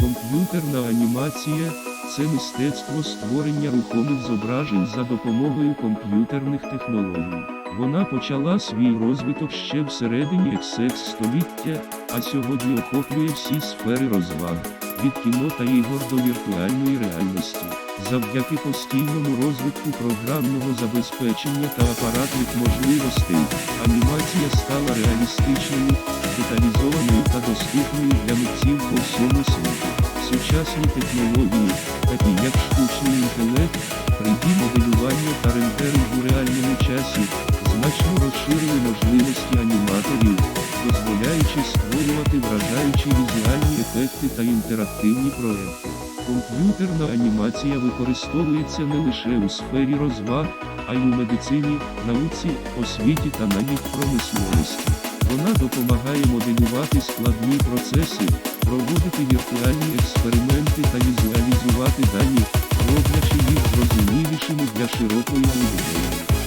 Комп'ютерна анімація це мистецтво створення рухомих зображень за допомогою комп'ютерних технологій. Вона почала свій розвиток ще всередині XX століття, а сьогодні охоплює всі сфери розваг, від кіно та ігор до віртуальної реальності. Завдяки постійному розвитку програмного забезпечення та апаратних можливостей, анімація стала реалістичною, деталізованою та доступною для митців по всьому світу. Сучасні технології, такі як штучний інтелект, 3D-моделювання та рендеринг у реальному часі, значно розширили можливості аніматорів, дозволяючи створювати вражаючі візуальні ефекти та інтерактивні проекти. Комп'ютерна анімація використовується не лише у сфері розваг, а й у медицині, науці, освіті та навіть промисловості. Вона допомагає моделювати складні процеси, проводити віртуальні експерименти та візуалізувати дані, роблячи їх зрозумілішими для широкої аудиторії.